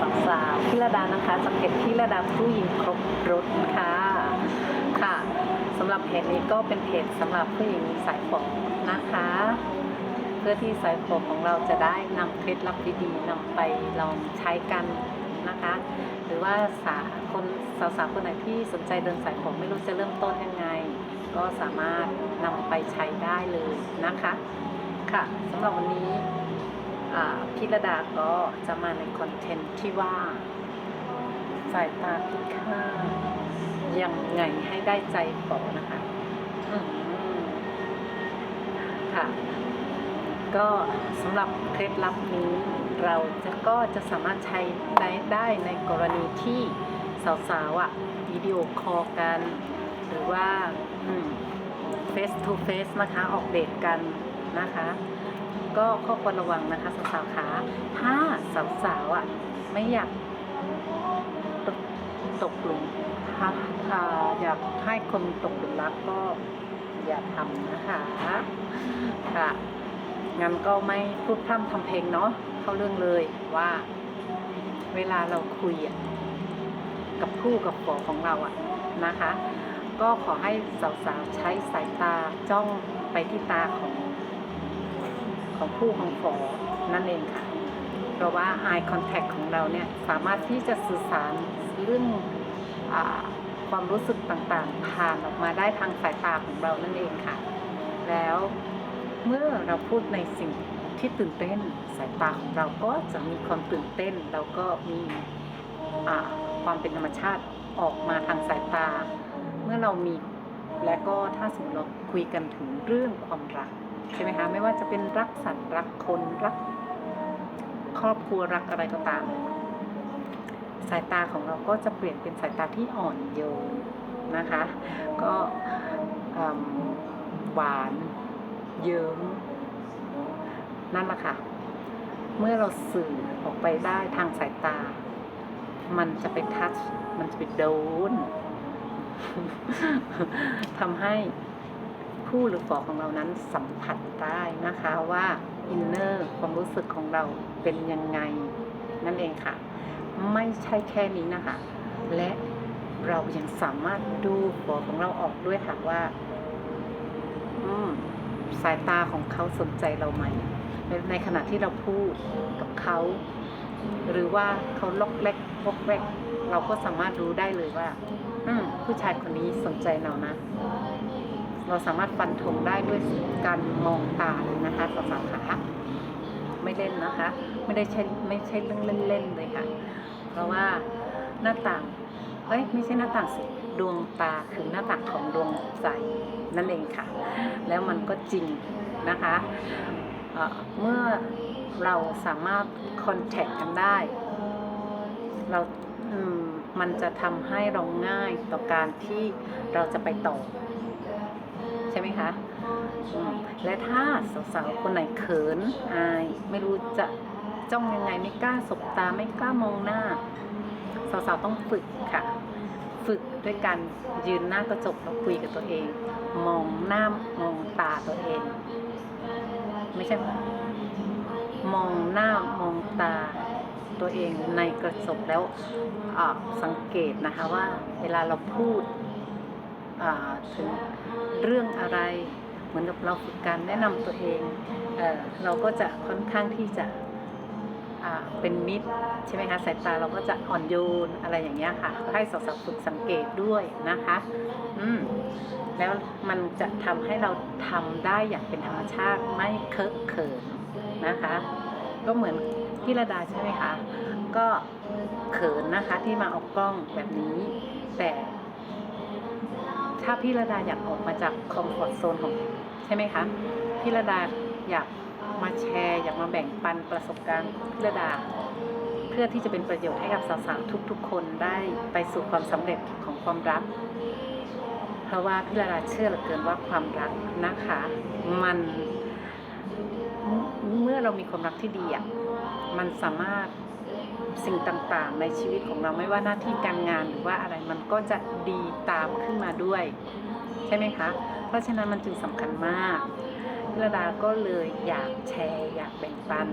สาวๆพี่ระดานะคะสังเกตพี่ระดาผู้หญิงครบรถค่ะค่ะสำหรับเพจนี้ก็เป็นเพจสำหรับผู้หญิงสายฝอนะคะ เพื่อที่สายฝอของเราจะได้นำเคล็ดลับดีๆนำไปลองใช้กันนะคะ หรือว่าสาคนสาวๆคนไหนที่สนใจเดินสายผมไม่รู้จะเริ่มต้นยังไง ก็สามารถนำไปใช้ได้เลยนะคะ ค่ะสำหรับวันนี้ พี่ระดาก็จะมาในคอนเทนต์ที่ว่า สายตาพิฆาตยังไงให้ได้ใจฝอนะคะค่ะ ก็สำหรับเคล็ดลับนี้เราจะก็จะสามารถใช้ได้ในกรณีที่สาวๆอะวิดีโอคอลกัน หรือว่าเฟสทูเฟสนะคะ ออกเดทกันนะคะ ก็ข้อควรระวังนะคะสาวๆขาถ้าสาวๆอะไม่อยากตกตกหลุมถ้าถาอยากให้คนตกหลุมรักก็อย่าทำนะคะค่ะงั้นก็ไม่พูดพร่ำทำเพลงเนาะเข้าเรื่องเลยว่า เวลาเราคุยอะกับคู่กับฝอของเราอะนะคะ ก็ขอให้สาวๆใช้สายตาจ้องไปที่ตาของ ของผู้ของฝอนั่นเองค่ะ เพราะว่า eye contact ของเราเนี่ยสามารถที่จะสื่อสารเรื่องอความรู้สึกต่างๆ ผ่านออกมาได้ทางสายตาของเรานั่นเองค่ะ แล้วเมื่อเราพูดในสิ่งที่ตื่นเต้นสายตาของเราก็จะมีความตื่นเต้นแล้วก็มีความเป็นธรรมชาติออกมาทางสายตา เมื่อเรามีและก็ถ้าสมมติเราคุยกันถึงเรื่องความรัก ใช่ไหมคะไม่ว่าจะเป็นรักสัตว์รักคนรัก ครอบครัวรักอะไรก็ตาม สายตาของเราก็จะเปลี่ยนเป็นสายตาที่อ่อนโยนนะคะ ก็หวานเยิ้มนั่นแหละค่ะ เมื่อเราสื่อออกไปได้ทางสายตา มันจะไปทัช มันจะไปโดนทำให้ ผู้หรือฝอของเรานั้นสัมผัสได้นะคะว่าอินเนอร์ความรู้สึกของเราเป็นยังไงนั่นเองค่ะ ไม่ใช่แค่นี้นะคะ และเรายังสามารถดูฝอของเราออกด้วยค่ะว่าสายตาของเขาสนใจเราไหมในขณะที่เราพูดกับเขา หรือว่าเขาล็อกเล็กวอกแวกเราก็สามารถรู้ได้เลยว่า อืมผู้ชายคนนี้สนใจเรานะ เราสามารถฟันธงได้ด้วยการมองตาเลยนะคะสาวๆขาไม่เล่นนะคะ ไม่ได้ใช่ไม่ใช่เรื่องเล่นๆเลยค่ะ เพราะว่าหน้าต่างเอ้ยไม่ใช่หน้าต่างสิดวงตาคือหน้าต่างของดวงใจนั่นเองค่ะ แล้วมันก็จริงนะคะเเมื่อเราสามารถคอนแทคกันได้ เราอืมมันจะทำให้เราง่ายต่อการที่เราจะไปต่อ ช่ไหมคะอืมและถ้าสาวๆคนไหนเขินอายไม่รู้จะจ้องยังไงไม่กล้าสบตาไม่กล้ามองหน้า สาวๆต้องฝึกค่ะ ฝึกด้วยการยืนหน้ากระจกแล้วคุยกับตัวเอง มองหน้ามองตาตัวเอง ไม่ใช่ มองหน้ามองตาตัวเองในกระจกแล้วอ่าสังเกตนะคะว่า เวลาเราพูดอ่าถึง เรื่องอะไร เหมือนกับเราฝึกการแนะนำตัวเองเออเราก็จะค่อนข้างที่จะเป็นมิตรใช่ไหมคะสายตาเราก็จะอ่อนโยนอะไรอย่างเงี้ยค่ะ ก็ให้สาวๆฝึกสังเกตด้วยนะคะอืมแล้วมันจะทำให้เราทำได้อย่างเป็นธรรมชาติไม่เคอะเขินนะคะ ก็เหมือนพี่ระดาใช่ไหมคะ ก็เขินนะคะที่มาออกกล้องแบบนี้ แต่ ถ้าพี่ระดาอยากออกมาจากคอมฟอร์ทโซนของใช่ไหมคะพี่ระดาอยากมาแชร์ อยากมาแบ่งปันประสบการณ์พี่ระดา เพื่อที่จะเป็นประโยชน์ให้กับสาวๆทุกๆ คนได้ไปสู่ความสำเร็จของความรัก เพราะว่าพี่ระดาเชื่อเหลือเกินว่าความรักนะคะ มันเมื่อเรามีความรักที่ดีอะมันสามารถ สิ่งต่างๆ ในชีวิตของเราไม่ว่าหน้าที่การงานหรือว่าอะไรมันก็จะดีตามขึ้นมาด้วย ใช่ไหมคะ เพราะฉะนั้นมันจึงสำคัญมากพิรดาก็เลยอยากแชร์อยากแบ่งปัน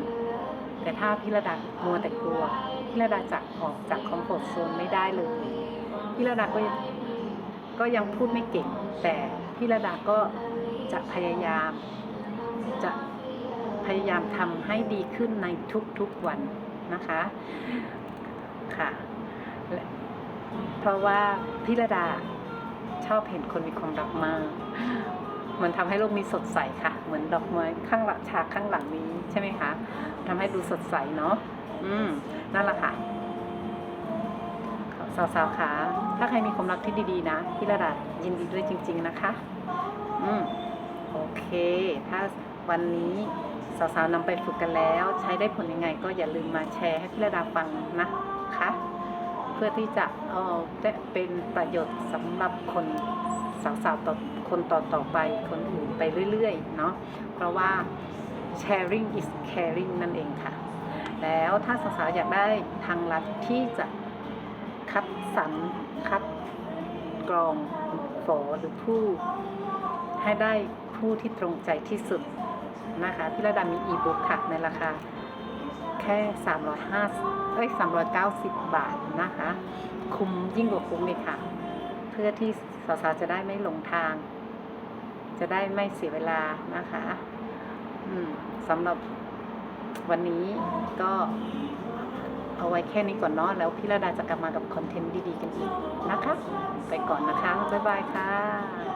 แต่ถ้าพิรดามัวแต่กลัวพี่ระดาจะออกจากคอมฟอร์ทโซนไม่ได้เลยพี่ระดาก็ก็ยังพูดไม่เก่ง แต่พี่ระดาก็จะพยายามจะพยายามทำให้ดีขึ้นในทุกๆวัน นะคะค่ะเพราะว่าพี่ระดาชอบเห็นคนมีความรักมาก มันทำให้โลกนี้สดใสค่ะ เหมือนดอกไม้ข้างหลังฉากข้างหลังนี้ใช่ไหมคะทำให้ดูสดใสเนาะอืมนั่นแหละค่ะสาวๆค่ะถ้าใครมีความรักที่ดีๆนะพี่ระดายินดีด้วยจริง ๆนะคะ อืมโอเค ถ้าวันนี้ สาวๆนำไปฝึกกันแล้ว ใช้ได้ผลยังไงก็อย่าลืมมาแชร์ให้พี่ระดาฟังนะคะเพื่อที่จะเอาได้เป็นประโยชน์สำหรับคนสาวๆต่อคนต่อต่อๆไปคนอื่นไปเรื่อยๆเนาะเพราะว่า sharing is caring นั่นเองค่ะ แล้วถ้าสาวๆอยากได้ทางลัดที่จะคัดสรรคัดกรองฝอหรือผู้ ให้ได้ผู้ที่ตรงใจที่สุด นะคะพี่ระดามีอีบุ๊กค่ะในราคาแค่ 350เอ้ย390 บาทนะคะ คุ้มยิ่งกว่าคุ้มเลยค่ะ เพื่อที่สาวๆจะได้ไม่หลงทาง จะได้ไม่เสียเวลานะคะสำหรับวันนี้ก็เอาไว้แค่นี้ก่อนเนาะแล้วพี่ระดาจะกลับมากับคอนเทนต์ดีๆกันอีกนะคะ ไปก่อนนะคะ บ๊ายบายค่ะ